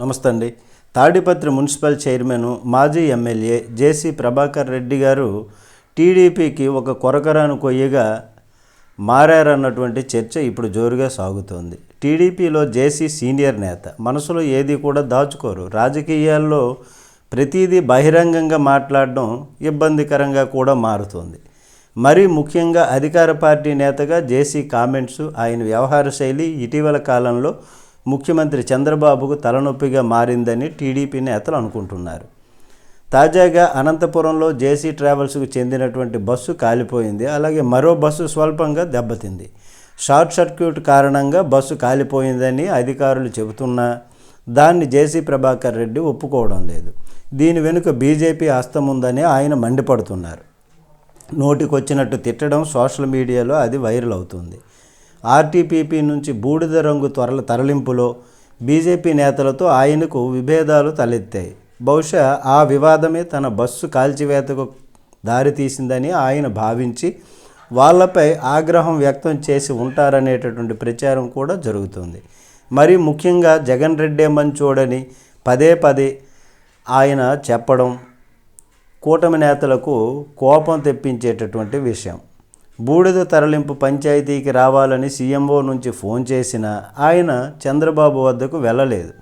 నమస్తే అండి. Tadipatri municipal chairman మాజీ ఎమ్మెల్యే జేసీ ప్రభాకర్ రెడ్డి గారు టీడీపీకి ఒక కొరకరాను కొయ్యగా మారారన్నటువంటి చర్చ ఇప్పుడు జోరుగా సాగుతోంది. టీడీపీలో జేసీ సీనియర్ నేత మనసులో ఏది కూడా దాచుకోరు. రాజకీయాల్లో ప్రతిదీ బహిరంగంగా మాట్లాడడం ఇబ్బందికరంగా కూడా మారుతోంది. మరీ ముఖ్యంగా అధికార పార్టీ నేతగా జేసీ కామెంట్స్ ఆయన వ్యవహార శైలి ఇటీవల కాలంలో ముఖ్యమంత్రి చంద్రబాబుకు తలనొప్పిగా మారిందని టీడీపీ నేతలు అనుకుంటున్నారు. తాజాగా అనంతపురంలో జేసీ ట్రావెల్స్కు చెందినటువంటి బస్సు కాలిపోయింది. అలాగే మరో బస్సు స్వల్పంగా దెబ్బతింది. షార్ట్ సర్క్యూట్ కారణంగా బస్సు కాలిపోయిందని అధికారులు చెబుతున్నా దాన్ని జేసీ ప్రభాకర్ రెడ్డి ఒప్పుకోవడం లేదు. దీని వెనుక బీజేపీ హస్తం ఉందని ఆయన మండిపడుతున్నారు. నోటికొచ్చినట్టు తిట్టడం సోషల్ మీడియాలో అది వైరల్ అవుతుంది. ఆర్టీపీపీ నుంచి బూడిద రంగు త్వరల తరలింపులో బీజేపీ నేతలతో ఆయనకు విభేదాలు తలెత్తాయి. బహుశా ఆ వివాదమే తన బస్సు కాల్చివేతకు దారితీసిందని ఆయన భావించి వాళ్ళపై ఆగ్రహం వ్యక్తం చేసి ఉంటారనేటటువంటి ప్రచారం కూడా జరుగుతుంది. మరి ముఖ్యంగా జగన్ రెడ్డే మంచోడని పదే పదే ఆయన చెప్పడం కూటమి నేతలకు కోపం తెప్పించేటటువంటి విషయం. బూడిద తరలింపు పంచాయతీకి రావాలని సీఎంఓ నుంచి ఫోన్ చేసినా ఆయన చంద్రబాబు వద్దకు వెళ్ళలేదు.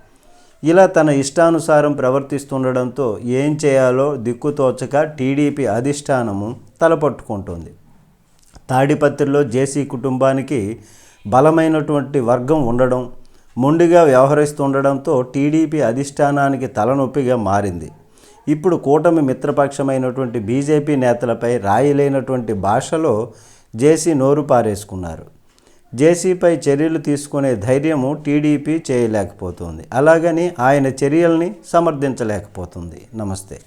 ఇలా తన ఇష్టానుసారం ప్రవర్తిస్తుండడంతో ఏం చేయాలో దిక్కుతోచక టీడీపీ అధిష్టానము తలపట్టుకుంటుంది. తాడిపత్రిలో జేసీ కుటుంబానికి బలమైనటువంటి వర్గం ఉండడం మొండిగా వ్యవహరిస్తుండడంతో టీడీపీ అధిష్టానానికి తలనొప్పిగా మారింది. ఇప్పుడు కూటమి మిత్రపక్షమైనటువంటి బీజేపీ నేతలపై రాయలేనటువంటి భాషలో జేసీ నోరు పారేసుకున్నారు. జేసీపై చర్యలు తీసుకునే ధైర్యము టీడీపీ చేయలేకపోతుంది. అలాగని ఆయన చర్యల్ని సమర్థించలేకపోతుంది. నమస్తే.